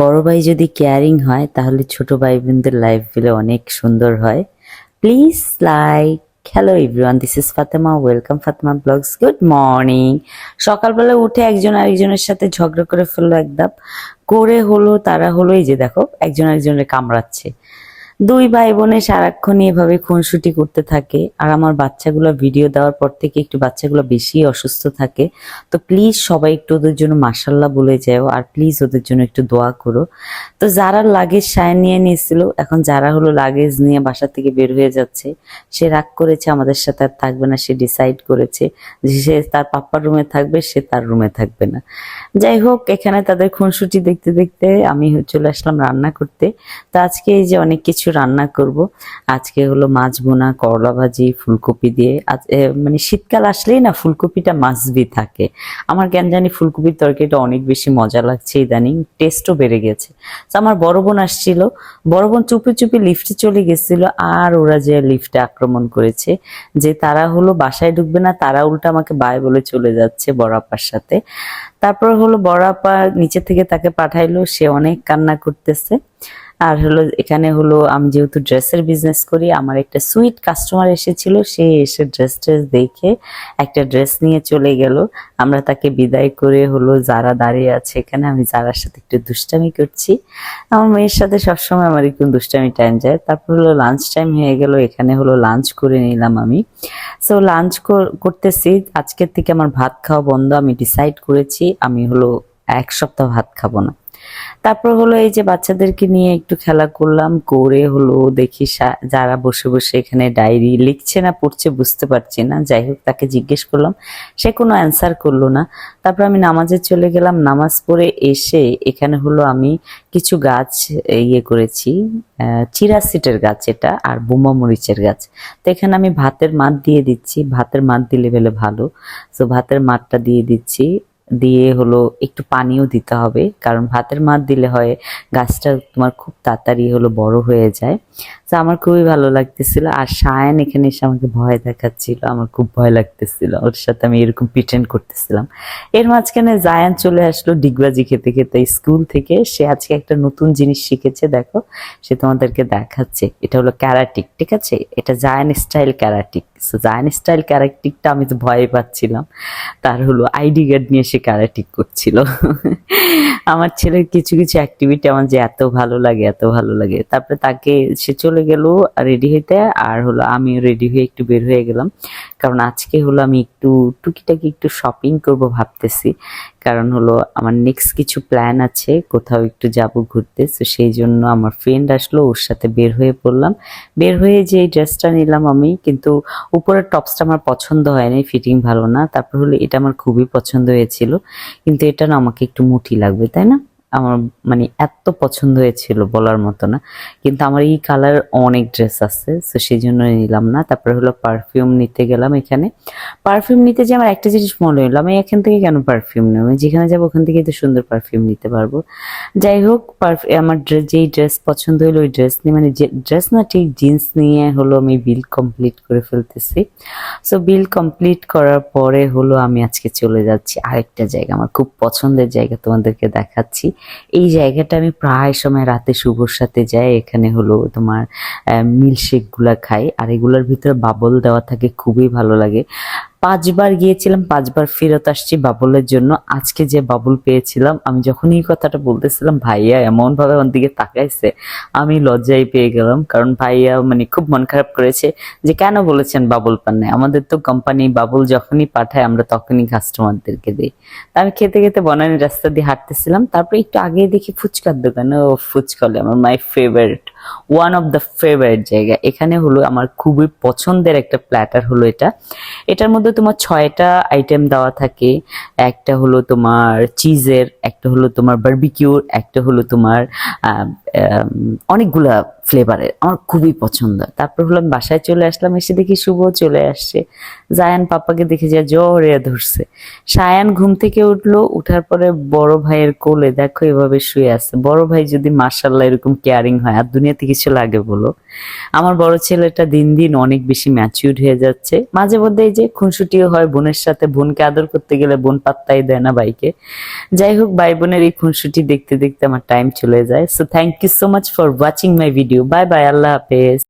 বড় ভাই যদি কেয়ারিং হয়, তাহলে ছোট ভাই বোনদের লাইফগুলো অনেক সুন্দর হয়। Please like hello everyone this is Fatema welcome Fatema blogs good morning সকালবেলা উঠে একজন আরেকজনের সাথে ঝগড়া করে ফেলল একদম। করে হলো, তারা হলো এই যে দেখো, একজন আরেকজনের কামড়াচ্ছে। দুই ভাই বোনে সারাক্ষণ এভাবে খুনসুটি করতে থাকে আর আমার বাচ্চাগুলো ভিডিও দেওয়ার পর থেকে একটু বাচ্চাগুলো বেশি অসুস্থ থাকে। তো প্লিজ সবাই একটু ওদের জন্য মাসাল্লাহ বলে যাও আর প্লিজ ওদের জন্য একটু দোয়া করো। তো যারা লাগেজ সায় নিয়ে নিয়েছিল, এখন যারা হলো লাগেজ নিয়ে বাসা থেকে বের হয়ে যাচ্ছে, সে রাগ করেছে, আমাদের সাথে আর থাকবে না, সে ডিসাইড করেছে যে সে তার পাপ্পার রুমে থাকবে, সে তার রুমে থাকবে না। যাই হোক, এখানে তাদের খুনসুটি দেখতে দেখতে আমি চলে আসলাম রান্না করতে। তো আজকে এই যে অনেক কিছু রান্না করব। আজকে হলো মাছ বোনা করলা ভাজি, ফুলকপি দিয়ে। আজ মানে শীতকাল আসলেই না ফুলকপিটা মাছবি থাকে। আমার কেন জানি ফুলকপির তরকারিটা অনেক বেশি মজা লাগছে ইদানিং টেস্টও বেড়ে গেছে। তো আমার বড় বোন আসছিল। বড় বোন চুপি চুপি লিফটে চলে গেছিল আর ওরা যে লিফটে আক্রমণ করেছে, যে তারা হলো বাসায় ঢুকবে না, তারা উল্টা আমাকে বাই বলে চলে যাচ্ছে বড় আপার সাথে। তারপর হলো বড় আপা নিচে থেকে তাকে পাঠাইলো, সে অনেক কান্না করতেছে। আর হলো এখানে হলো আমি যেহেতু ড্রেসের বিজনেস করি, আমার একটা সুইট কাস্টমার এসেছিল, সে এসে ড্রেস ট্রেস দেখে একটা ড্রেস নিয়ে চলে গেল। আমরা তাকে বিদায় করে হলো যারা দাঁড়িয়ে আছে এখানে, আমি যারার সাথে একটু দুষ্টামি করছি। আমার মেয়ের সাথে সবসময় আমার একটু দুষ্টামি টাইম যায়। তারপর হলো লাঞ্চ টাইম হয়ে গেল, এখানে হলো লাঞ্চ করে নিলাম আমি। সো লাঞ্চ করতেছি। আজকের থেকে আমার ভাত খাওয়া বন্ধ, আমি ডিসাইড করেছি আমি হলো এক সপ্তাহ ভাত খাব না। তারপর হলো এই যে বাচ্চাদেরকে নিয়ে একটু খেলা করলাম করে হলো দেখি যারা বসে বসে এখানে ডায়েরি লিখছে না পড়ছে বুঝতে পারছি না। যাই হোক তাকে জিজ্ঞেস করলাম সে কোনো অ্যান্সার করল না। তারপর আমি নামাজে চলে গেলাম নামাজ পড়ে এসে এখানে হলো আমি কিছু গাছ ইয়ে করেছি আহ, চিরা গাছ এটা আর বোমা মরিচের গাছ। তো এখানে আমি ভাতের মাঠ দিয়ে দিচ্ছি ভাতের মাঠ দিলে বেলে ভালো। তো ভাতের মাঠটা দিয়ে দিচ্ছি। দিয়ে হলো একটু পানিও দিতে হবে। কারণ ভাতের মাঠ দিলে হয় গাছটা তোমার খুব তাড়াতাড়ি হলো বড় হয়ে যায়। তো আমার খুবই ভালো লাগতেছিল। আর সায়ান এখানে এসে আমাকে ভয় দেখাচ্ছিল। আমার খুব ভয় লাগতেছিল। ওর সাথে আমি এরকম প্রিটেন্ড করতেছিলাম। এর মাঝখানে জায়ান চলে আসলো ডিগবাজি খেতে খেতে স্কুল থেকে। সে আজকে একটা নতুন জিনিস শিখেছে, দেখো। সে তোমাদেরকে দেখাচ্ছে। এটা হলো ক্যারাটিক, ঠিক আছে? এটা জায়ান স্টাইল ক্যারাটিক। জায়ান স্টাইল ক্যারাটিকটা আমি তো ভয় পাচ্ছিলাম। তার হলো আইডি কার্ড নিয়ে সে ক্যারাটিক করছিল। আমার ছেলের কিছু কিছু অ্যাক্টিভিটি আমার যে এত ভালো লাগে, এত ভালো লাগে। তারপরে তাকে সে চলে গেল রেডি হইতে, আর হলো আমিও রেডি হয়ে একটু বের হয়ে গেলাম। কারণ আজকে হলো আমি একটু টুকিটাকি একটু শপিং করব ভাবতেছি। কারণ হলো আমার নেক্সট কিছু প্ল্যান আছে, কোথাও একটু যাব ঘুরতে। তো সেই জন্য আমার ফ্রেন্ড আসলো, ওর সাথে বের হয়ে পড়লাম। বের হয়ে যে ড্রেসটা নিলাম আমি, কিন্তু উপরের টপসটা আমার পছন্দ হয়নি ফিটিং ভালো না। তারপর হলো এটা আমার খুবই পছন্দ হয়েছিল। কিন্তু এটা না আমাকে একটু মুঠি লাগবে তাই না? আমার মানে এত পছন্দ হয়েছিল বলার মতো না। কিন্তু আমার এই কালার অনেক ড্রেস আছে তো সেই জন্য নিলাম না। তারপরে হলো পারফিউম নিতে গেলাম এখানে। পারফিউম নিতে যে আমার একটা জিনিস মনে হলো, আমি এখান থেকে কেন পারফিউম নেব? আমি যেখানে যাব ওখান থেকে তো সুন্দর পারফিউম নিতে পারব। যাই হোক পারফিউ আমার ড্রেস যেই ড্রেস পছন্দ হলো ওই ড্রেস নিয়ে মানে ড্রেস না ঠিক জিন্স নিয়ে হলো আমি বিল কমপ্লিট করে ফেলতেছি। সো বিল কমপ্লিট করার পরে হলো আমি আজকে চলে যাচ্ছি আরেকটা জায়গা। আমার খুব পছন্দের জায়গা তোমাদেরকে দেখাচ্ছি। এই জায়গাটা আমি প্রায় সময় রাতে শুভর সাথে যাই। এখানে হলো তোমার মিল্কশেকগুলো খাই। আর এগুলোর ভিতরে বাবল দেওয়া থাকে, খুবই ভালো লাগে। পাঁচবার গিয়েছিলাম, পাঁচবার ফেরত আসছি বাবলের জন্য। আজকে যে বাবুল পেয়েছিলাম, আমি যখন এই কথাটা বলতেছিলাম, ভাইয়া এমন ভাবে আমার দিকে তাকাইছে, আমি লজ্জায় পেয়ে গেলাম। কারণ ভাইয়া মানে খুব মন খারাপ করেছে যে, কেন বলেছেন বাবুল পান নাই আমাদের তো কোম্পানি বাবুল যখনই পাঠায়, আমরা তখনই কাস্টমারদেরকে দিই। তা আমি খেতে খেতে বনানি রাস্তা দিয়ে হাঁটতেছিলাম, তারপরে একটু আগে দেখি ফুচকার দোকানে, ও ফুচকলে আমার my favourite one of the favourite জায়গা। এখানে হলো আমার খুবই পছন্দের একটা প্ল্যাটার হলো এটা। এটার মধ্যে তোমার ছয়টা আইটেম দেওয়া থাকে। একটা হলো তোমার চিজের একটা হলো তোমার বার্বিকিউর একটা হলো তোমার অনেকগুলা ফ্লেভারের আমার খুবই পছন্দ। তারপর হলাম বাসায় চলে আসলাম, এসে দেখি শুভ চলে আসছে। জায়ান পাপাকে দেখে যা জ্বরে ধরছে। সায়ান ঘুম থেকে উঠল, উঠার পরে বড় ভাইয়ের কোলে, দেখো এভাবে শুয়ে আছে। বড় ভাই যদি মার্শাল্লাহ এরকম কেয়ারিং হয়, আর দুনিয়াতে কিছু লাগে বলো। আমার বড় ছেলেটা দিন দিন অনেক বেশি ম্যাচিউর হয়ে যাচ্ছে। মাঝে মধ্যে এই যে খুনসুটিও হয় বোনের সাথে, বোনকে আদর করতে গেলে বোন পাত্তাই দেয় না বাইকে। যাই হোক, ভাই বোনের এই খুনসুটি দেখতে দেখতে আমার টাইম চলে যায়। So thank Thank you so much for watching my video. Bye bye. Allah Hafiz.